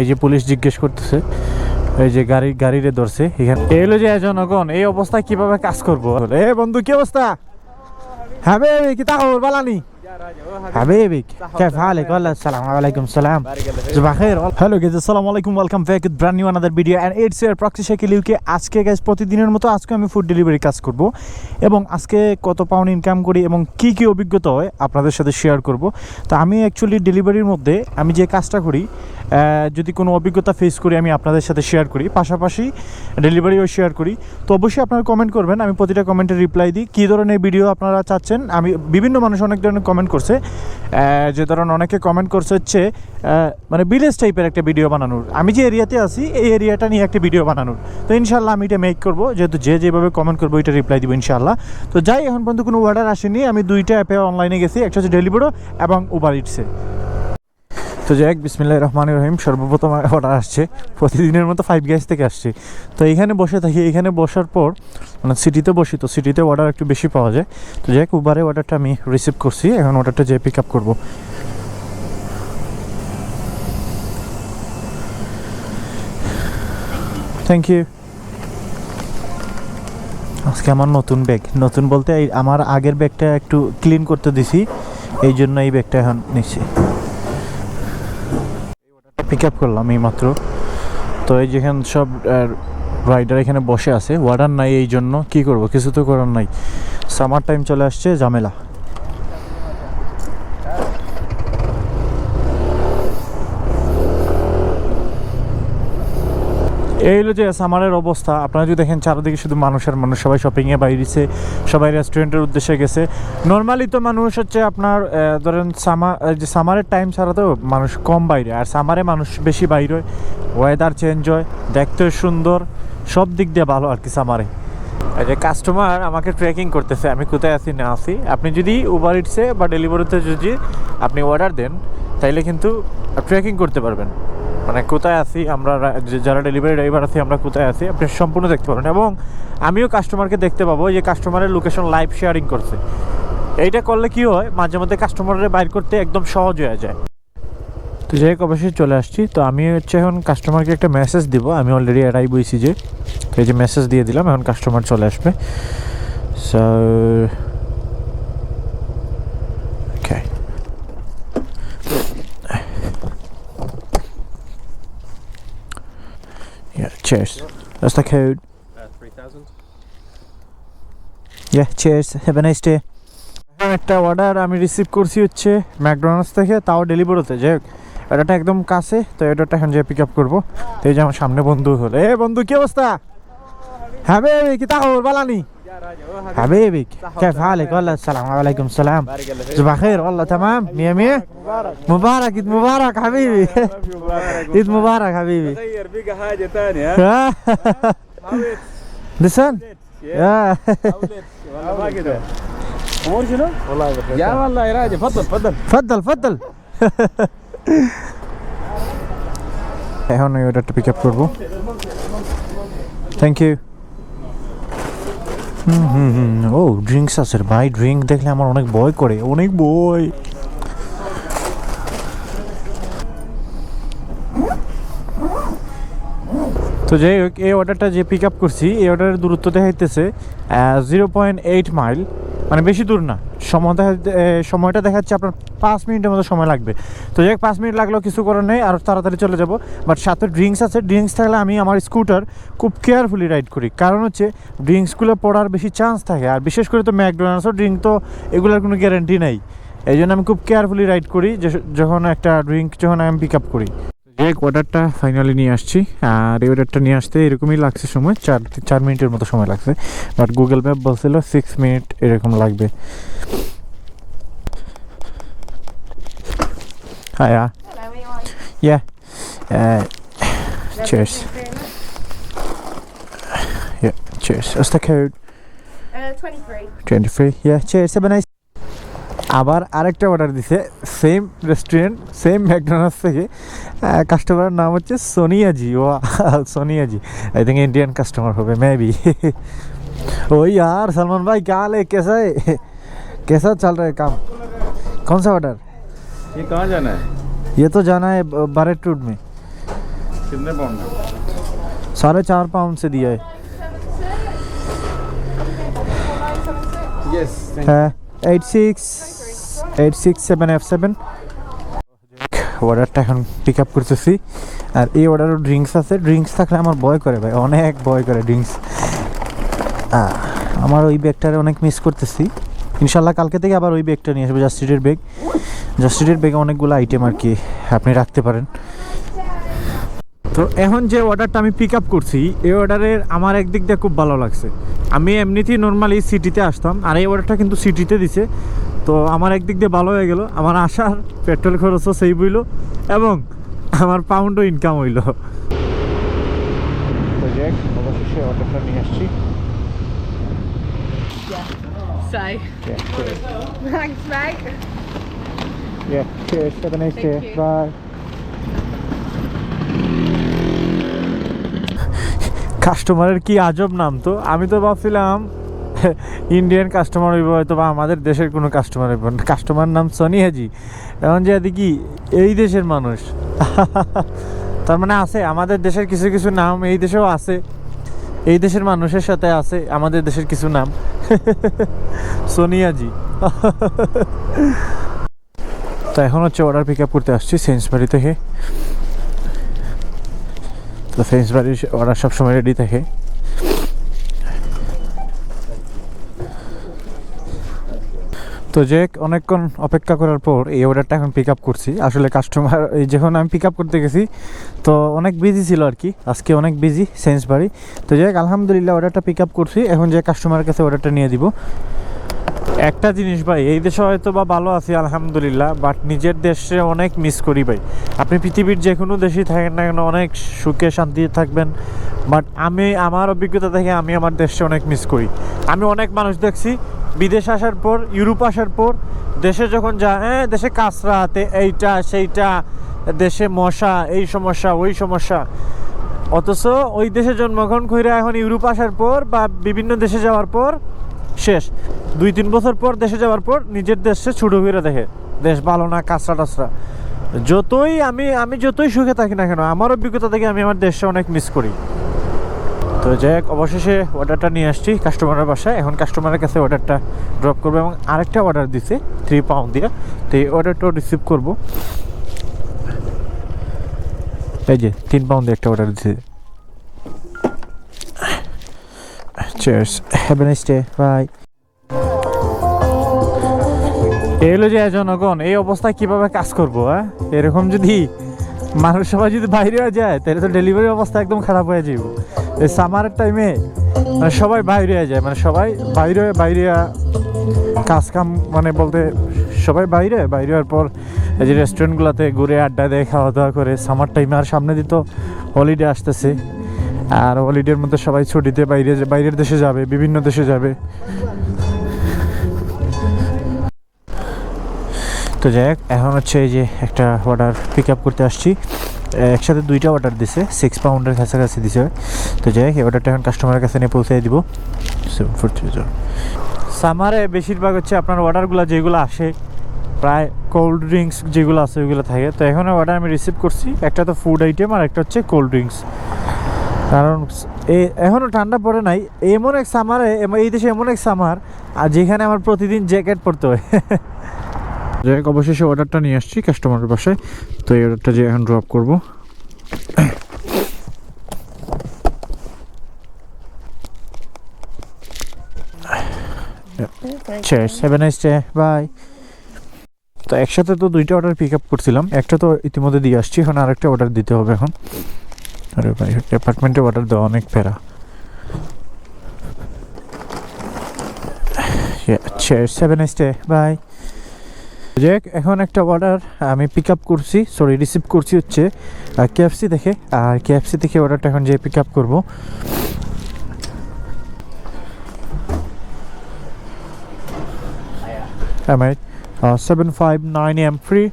এই যে পুলিশ জিজ্ঞেস করতেছে, এই যে গাড়ি, গাড়িরে ধরছে, এখানে এই হলো যে জনগণ, এই অবস্থায় কীভাবে কাজ করব? এ বন্ধু, কি অবস্থা? হ্যাঁ কি তাহর বালানি? حبيبي كيف حالك والله السلام عليكم السلام صباح الخير হ্যালো গাইস আসসালামু আলাইকুম welcome back with brand new another video and it's year proxy cycle UK আজকে গাইস প্রতিদিনের মতো আজকে আমি ফুড ডেলিভারি কাজ করব এবং আজকে কত পাউন্ড ইনকাম করি এবং কি কি অভিজ্ঞতা হয় আপনাদের সাথে শেয়ার করব তো আমি অ্যাকচুয়ালি ডেলিভারির মধ্যে আমি যে কাজটা করি আহ, যদি কোনো অভিজ্ঞতা ফেস করি আমি আপনাদের সাথে শেয়ার করি পাশাপাশি ডেলিভারিও শেয়ার করি তো অবশ্যই আপনারা কমেন্ট করবেন আমি প্রতিটা কমেন্টে রিপ্লাই দিই কী ধরনের ভিডিও আপনারা চাচ্ছেন আমি বিভিন্ন মানুষ অনেক ধরনের কমেন্ট করছে। যে ধরুন অনেকে কমেন্ট করছে হচ্ছে মানে বিলেজ টাইপের একটা ভিডিও বানানোর। আমি যে এরিয়াতে আছি, এই এরিয়াটা নিয়ে একটা ভিডিও বানানোর। তো ইনশাল্লাহ আমি এটা মেক করব, যেহেতু যে যেভাবে কমেন্ট করব, এটা রিপ্লাই দিব ইনশাল্লাহ তো যাই, এখন পর্যন্ত কোনো অর্ডার আসেনি। আমি দুইটা অ্যাপে অনলাইনে গেছি, একটা হচ্ছে ডেলিভারো এবং উবার ইটসে তো যাই হোক, বিসমিল্লাহ রহমান রহিম, সর্বপ্রথম অর্ডার আসছে। প্রতিদিনের মতো ফাইভ গ্যাস থেকে আসছে। তো এখানে বসে থাকি, এখানে বসার পর মানে সিটিতে বসি তো সিটিতে অর্ডার একটু বেশি পাওয়া যায়। তো যাই হোক উবারে অর্ডারটা আমি রিসিভ করছি, এখন অর্ডারটা যেয়ে পিক আপ করব। থ্যাংক ইউ আজকে আমার নতুন ব্যাগ নতুন বলতে আমার আগের ব্যাগটা একটু ক্লিন করতে দিছি, এই জন্য এই ব্যাগটা এখন নিচ্ছি। পিক আপ করলাম এই মাত্র তো এই যেখানে সব রাইডার এখানে বসে আছে। ওয়ার্ডার নাই এই জন্য কি করব? কিছু তো করার নাই। সামার টাইম চলে আসছে, ঝামেলা। এই হলো যে সামারের অবস্থা। আপনারা যদি দেখেন চারিদিকে শুধু মানুষ আর মানুষ সবাই শপিংয়ে বাইরেছে, সবাই রেস্টুরেন্টের উদ্দেশ্যে গেছে। নর্মালি তো মানুষ হচ্ছে আপনার ধরেন সামার যে সামারের টাইম ছাড়া তো মানুষ কম বাইরে। আর সামারে মানুষ বেশি বাইরে ওয়েদার চেঞ্জ হয় দেখতে সুন্দর, সব দিক দিয়ে ভালো আর কি সামারে যে কাস্টমার আমাকে ট্রেকিং করতেছে, আমি কোথায় আছি, না আছি। আপনি যদি উবার ইটসে বা ডেলিভারিতে যদি আপনি অর্ডার দেন, তাইলে কিন্তু ট্রেকিং করতে পারবেন। মানে কোথায় আছি, আমরা যারা ডেলিভারি ড্রাইভার আছি, আমরা কোথায় আছি, আপনি সম্পূর্ণ দেখতে পারবেন এবং আমিও কাস্টমারকে দেখতে পাবো যে কাস্টমারের লোকেশন লাইভ শেয়ারিং করছে। এইটা করলে কি হয়, মাঝে মধ্যে কাস্টমারের বাইর করতে একদম সহজ হয়ে যায়। তো যাই হোক, অবশ্যই চলে আসছি। তো আমি হচ্ছে এখন কাস্টমারকে একটা মেসেজ দিব। আমি অলরেডি এড়াই বইছি যে, এই যে মেসেজ দিয়ে দিলাম, এখন কাস্টমার চলে আসবে। So Okay. Yeah, Cheers. That's the code. Uh, 3000. Yeah, cheers. Have a nice day. হ্যাঁ, একটা অর্ডার আমি রিসিভ করছি হচ্ছে ম্যাকডোনাল্ডস থেকে তাও ডেলিভারিতে যে এটাটা একদম কাছে তো এটাটা এখন যে পিক আপ করব তো এই যে আমার সামনে বন্ধু হলো এ বন্ধু কি অবস্থা হ্যাঁ কি তাহলে বলানি راجل وهذا حبيبي صح كيف ولا حالك والله السلام عليكم السلام بارك الله فيك صباح الخير والله تمام مية مية مبارك مبارك عيد مبارك حبيبي مبارك عيد مبارك حبيبي تغير بقى حاجه ثانيه ها معويت this one يا yeah معويت والله ما كده امور شنو؟ والله بخير يا والله يا راجل تفضل تفضل تفضل تفضل এখন এই অর্ডারটা পিক আপ করবো thank you hmm hmm hmm O drinks আছে ভাই। ড্রিঙ্ক দেখলে আমার অনেক ভয় করে, অনেক ভয়। তো যাই হোক, এই অর্ডারটা যে পিক আপ করছি, এই অর্ডারের দূরত্ব দেখাইতেছে জিরো পয়েন্ট এইট মাইল মানে বেশি দূর না। সময় দেখা সময়টা দেখাচ্ছে আপনার পাঁচ মিনিটের মতো সময় লাগবে। তো যাই পাঁচ মিনিট লাগলেও কিছু করার নেই, আর তাড়াতাড়ি চলে যাব। বাট সাথে ড্রিঙ্কস আছে। ড্রিঙ্কস থাকলে আমি আমার স্কুটার খুব কেয়ারফুলি রাইড করি। কারণ হচ্ছে ড্রিঙ্কসগুলো পড়ার বেশি চান্স থাকে। আর বিশেষ করে তো ম্যাকডোনাল্ডসও ড্রিঙ্ক তো এগুলোর কোনো গ্যারান্টি নেই। এই জন্য আমি খুব কেয়ারফুলি রাইড করি যখন একটা ড্রিঙ্ক যখন আমি পিক আপ করি। এক অর্ডারটা ফাইনালি নিয়ে আসছি। আর এই অর্ডারটা নিয়ে আসতে এরকমই লাগছে সময় চার চার মিনিটের মতো সময় লাগছে। বাট গুগল ম্যাপ বলছিল সিক্স মিনিট এরকম লাগবে। হ্যাঁ on? Yeah cheers. Yeah cheers. What's the code? Uh, 23. 23 yeah cheers. Have a nice আবার আরেকটা অর্ডার দিছে সেম রেস্টুরেন্ট সেম ম্যাকডোনাল্ডস থেকে কাস্টমারের নাম হচ্ছে সোনিয়াজি ও Soniaji I think Indian customer हो गए मैं भी ओ यार सलमान भाई क्या हाल है कैसा है कैसा चल रहा है काम कौन सा ऑर्डर ये कहाँ जाना है ये तो जाना है बारेट रोड में कितने पाउंड में साढ़े चार पाउंड से दिया है yes eight six eight six seven F seven অর্ডারটা এখন পিক আপ করতেছি। আর এই অর্ডারও ড্রিঙ্কস আছে। ড্রিঙ্কস থাকলে আমার ভয় করে ভাই, অনেক ভয় করে ড্রিঙ্কস আমার ওই ব্যাগটারে অনেক মিস করতেছি। ইনশাল্লাহ কালকে থেকে আবার ওই ব্যাগটা নিয়ে আসব জাস্টিটের ব্যাগ জাস্টিটের ব্যাগে অনেকগুলো আইটেম আর কি আপনি রাখতে পারেন। তো এখন যে অর্ডারটা আমি পিক আপ করছি, এই অর্ডারের আমার একদিক দিয়ে খুব ভালো লাগছে। আমি এমনিতেই নর্মালি সিটিতে আসতাম, আর এই অর্ডারটা কিন্তু সিটিতে দিছে। তো আমার একদিক দিয়ে ভালো হয়ে গেল আমার আসার পেট্রোল খরচও সেই বইল এবং আমার পাউন্ডও ইনকাম হইল অবশেষে নিয়ে আসছি So, thanks, mate. Yeah, cheers. Have a nice Thank day. you. Bye. কাস্টমারের কি আজব নাম তো আমি তো ভাবছিলাম ইন্ডিয়ান কাস্টমার হইব হয়তো বা আমাদের দেশের কোনো কাস্টমার হইব কাস্টমার নাম সনি হাজি এখন যে দেখি, এই দেশের মানুষ। তার মানে আছে, আমাদের দেশের কিছু কিছু নাম এই দেশেও আছে। এই দেশের মানুষের সাথে আছে, আমাদের দেশের কিছু নাম। সোনিয়াজি তো এখন হচ্ছে অর্ডার পিক আপ করতে আসছি সেন্সবাড়ি থেকে তো সেন্সবাড়ির অর্ডার সবসময় রেডি থাকে। তো যে অনেকক্ষণ অপেক্ষা করার পর এই অর্ডারটা এখন পিক আপ করছি। আসলে কাস্টমার এই যখন আমি পিক আপ করতে গেছি তো অনেক বিজি ছিল আর কি। আজকে অনেক বিজি সেন্স বাড়ি। তো হোক, আলহামদুলিল্লাহ অর্ডারটা পিক আপ করছি। এখন যে কাস্টমারের কাছে অর্ডারটা নিয়ে দিব। একটা জিনিস ভাই এই দেশে হয়তো বা ভালো আছি আলহামদুলিল্লাহ বাট নিজের দেশে অনেক মিস করি ভাই। আপনি পৃথিবীর যে কোনো দেশেই থাকেন না কেন অনেক সুখে শান্তিতে থাকবেন। বাট আমি আমার অভিজ্ঞতা থেকে আমি আমার দেশে অনেক মিস করি। আমি অনেক মানুষ দেখছি বিদেশ আসার পর, ইউরোপ আসার পর, দেশে যখন যা হ্যাঁ দেশে কাঁচরাতে এইটা, সেইটা, দেশে মশা, এই সমস্যা, ওই সমস্যা। অথচ ওই দেশে জন্মগ্রহণ করে এখন ইউরোপ আসার পর বা বিভিন্ন দেশে যাওয়ার পর শেষ। দুই, তিন বছর পর দেশে যাওয়ার পর নিজের দেশে ছুটো করে দেখে, দেশ ভালো না, কাঁচরা টাচরা। যতই আমি আমি যতই সুখে থাকি না কেন, আমার অভিজ্ঞতা থেকে আমি আমার দেশে অনেক মিস করি। তো যাই হোক, অবশেষে অর্ডারটা নিয়ে আসছি কাস্টমারের বাসায় এখন কাস্টমারের কাছে অর্ডারটা ড্রপ করব এবং আরেকটা অর্ডার দিছে থ্রি পাউন্ড দিয়ে তো এই অর্ডারটাও রিসিভ করব এই যে, তিন পাউন্ড দিয়ে একটা অর্ডার দিছে. Have a nice day. Bye. এই হলো যে জনগণ, এই অবস্থায় কীভাবে কাজ করব হ্যাঁ এরকম যদি মানুষ সবাই যদি বাইরে যায়, তাহলে তো ডেলিভারি অবস্থা একদম খারাপ হয়ে যাবে এই সামারের টাইমে মানে সবাই বাইরে যায় মানে সবাই বাইরে বাইরে কাজ কাম মানে বলতে সবাই বাইরে বাইরে হওয়ার পর এই যে রেস্টুরেন্টগুলোতে ঘুরে আড্ডা দেয় খাওয়া দাওয়া করে সামার টাইমে আর সামনে দিত হলিডে আসতেছে। আর হলিডের মধ্যে সবাই ছুটিতে বাইরে বাইরের দেশে যাবে, বিভিন্ন দেশে যাবে। তো যাই এখন হচ্ছে এই যে একটা অর্ডার পিক আপ করতে আসছি। একসাথে দুইটা অর্ডার দিছে সিক্স পাউন্ডের কাছাকাছি দিছে। তো যাই হোক অর্ডারটা এখন কাস্টমারের কাছে নিয়ে পৌঁছে দিব। সামারে বেশিরভাগ হচ্ছে আপনার অর্ডারগুলো যেগুলো আসে, প্রায় কোল্ড ড্রিঙ্কস যেগুলো আছে, ওইগুলো থাকে। তো এখন অর্ডার আমি রিসিভ করছি, একটা তো ফুড আইটেম আর একটা হচ্ছে কোল্ড ড্রিঙ্কস কারণ এখনও ঠান্ডা পড়ে নাই। এমন এক সামারে এই দেশে এমন এক সামার আর যেখানে আমার প্রতিদিন জ্যাকেট পরতে হয়। যাই হোক অবশেষে অর্ডারটা নিয়ে আসছি কাস্টমারের বাসায় তো এই অর্ডারটা যে এখন ড্রপ করব Cheers. তো একসাথে তো দুইটা অর্ডার পিক আপ করছিলাম একটা তো ইতিমধ্যে দিয়ে আসছি, এখন আরেকটা অর্ডার দিতে হবে এখন আরে ভাই অ্যাপার্টমেন্টে অর্ডার দেওয়া অনেক প্যারা Cheers. Have. যাক এখন একটা অর্ডার আমি পিক আপ করছি সরি রিসিভ করছি হচ্ছে কেএফসি থেকে আর কেএফসি থেকে অর্ডারটা এখন যে পিক আপ করব mate. Uh, 759 am free.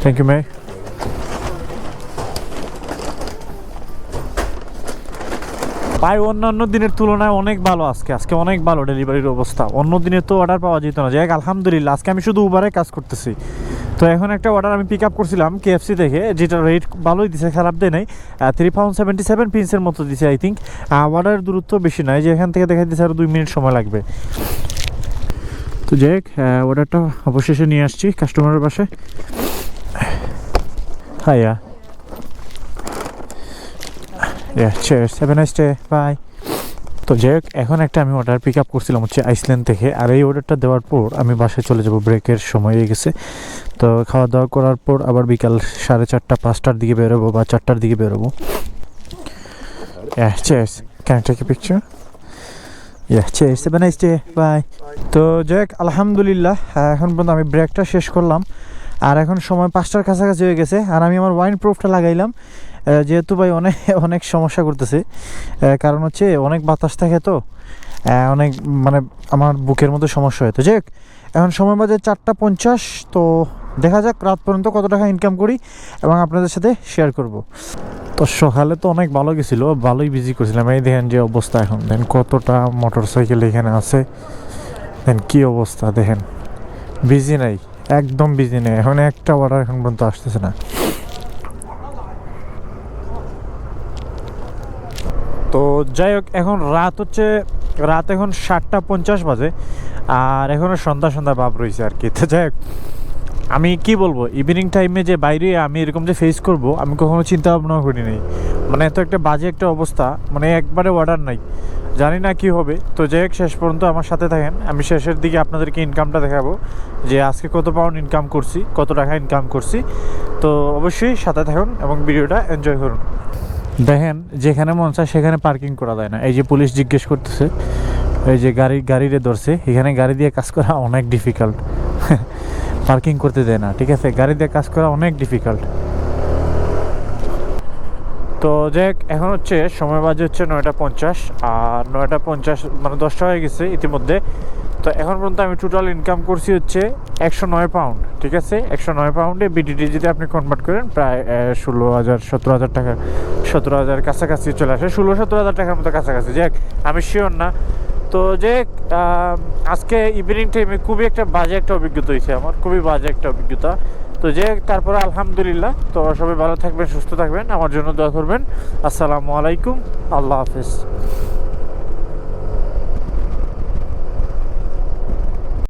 Thank you, mate. ভাই, অন্যান্য দিনের তুলনায় অনেক ভালো আজকে। আজকে অনেক ভালো ডেলিভারির অবস্থা। অন্য দিনে তো অর্ডার পাওয়া যেত না। যাই আলহামদুলিল্লাহ, আজকে আমি শুধু উবারে কাজ করতেছি। তো এখন একটা অর্ডার আমি পিক আপ করছিলাম কেএফসি থেকে, যেটা রেট ভালোই দিছে, খারাপ দেয় নাই। থ্রি পাউন্ড সেভেন্টি সেভেন পিন্সের মতো দিছে আই থিঙ্ক অর্ডারের দূরত্ব বেশি নয়, যে এখান থেকে দেখা দিচ্ছে আরও দুই মিনিট সময় লাগবে। তো যাই হোক অর্ডারটা অবশেষে নিয়ে আসছি কাস্টমারের পাশে। হাইয়া। Yeah, cheers. Have a nice day. তো যাই হোক এখন একটা আমি অর্ডার পিক আপ করছিলাম হচ্ছে আইসল্যান্ড থেকে আর এই অর্ডারটা দেওয়ার পর আমি বাসায় চলে যাব ব্রেকের সময় হয়ে গেছে তো খাওয়া দাওয়া করার পর আবার বিকাল সাড়ে চারটা পাঁচটার দিকে বেরোবো বা চারটার দিকে বেরোবো? Yeah, cheers. Have a nice day. Bye. তো যাই হোক আলহামদুলিল্লাহ এখন পর্যন্ত আমি ব্রেকটা শেষ করলাম আর এখন সময় পাঁচটার কাছাকাছি হয়ে গেছে আর আমি আমার ওয়াইন প্রুফটা লাগাইলাম যেহেতু ভাই অনেক অনেক সমস্যা করতেছে কারণ হচ্ছে অনেক বাতাস থাকে তো অনেক মানে আমার বুকের মধ্যে সমস্যা হয়। তো এখন সময় বাজে চারটা পঞ্চাশ, তো দেখা যাক রাত পর্যন্ত কত টাকা ইনকাম করি এবং আপনাদের সাথে শেয়ার করব। তো সকালে তো অনেক ভালো গেছিল, ভালোই বিজি করছিলাম। এই দেখেন যে অবস্থা এখন দেন কতটা মোটর সাইকেল এখানে আছে দেন কী অবস্থা, দেখেন। বিজি নাই, একদম বিজি নেই, এখন একটা অর্ডার এখন পর্যন্ত আসতেছে না। তো যাই হোক, এখন রাত হচ্ছে, রাত এখন সাতটা পঞ্চাশ বাজে, আর এখনও সন্ধ্যা সন্ধ্যা ভাব রয়েছে আর কি। তো যাই হোক, আমি কি বলব ইভিনিং টাইমে যে বাইরে আমি এরকম যে ফেস করব, আমি কখনো চিন্তা ভাবনা করি নাই। মানে এত একটা বাজে একটা অবস্থা মানে একবারে অর্ডার নাই। জানি না কি হবে। তো যাই হোক, শেষ পর্যন্ত আমার সাথে থাকেন। আমি শেষের দিকে আপনাদেরকে ইনকামটা দেখাবো, যে আজকে কত পাউন্ড ইনকাম করছি, কত টাকা ইনকাম করছি। তো অবশ্যই সাথে থাকুন এবং ভিডিওটা এনজয় করুন। দেখেন যেখানে মন চায় সেখানে পার্কিং করা যায় না। এই যে পুলিশ জিজ্ঞেস করতেছে এই যে গাড়ি গাড়িরে ধরছে এখানে গাড়ি দিয়ে কাজ করা অনেক ডিফিকাল্ট পার্কিং করতে দেয় না ঠিক আছে? গাড়ি দিয়ে কাজ করা অনেক ডিফিকাল্ট তো যাই হোক, এখন হচ্ছে সময় বাজে হচ্ছে নয়টা পঞ্চাশ আর নয়টা পঞ্চাশ মানে দশটা হয়ে গেছে ইতিমধ্যে। তো এখন পর্যন্ত আমি টোটাল ইনকাম করছি হচ্ছে একশো নয় পাউন্ড ঠিক আছে? একশো নয় পাউন্ডে বিডিটি যদি আপনি কনভার্ট করেন প্রায় ষোলো হাজার সতেরো হাজার টাকা। সতেরো হাজার কাছাকাছি চলে আসে, ষোলো সতেরো হাজার টাকার মতো কাছাকাছি। যাক, আমি শিওর না। তো যে আজকে ইভিনিং টাইমে খুবই একটা বাজে একটা অভিজ্ঞতা হয়েছে আমার, খুবই বাজে একটা অভিজ্ঞতা। তো যে তারপরে আলহামদুলিল্লাহ। তো সবাই ভালো থাকবেন, সুস্থ থাকবেন। আমার জন্য দোয়া করবেন। আসসালামু আলাইকুম। আল্লাহ হাফিজ।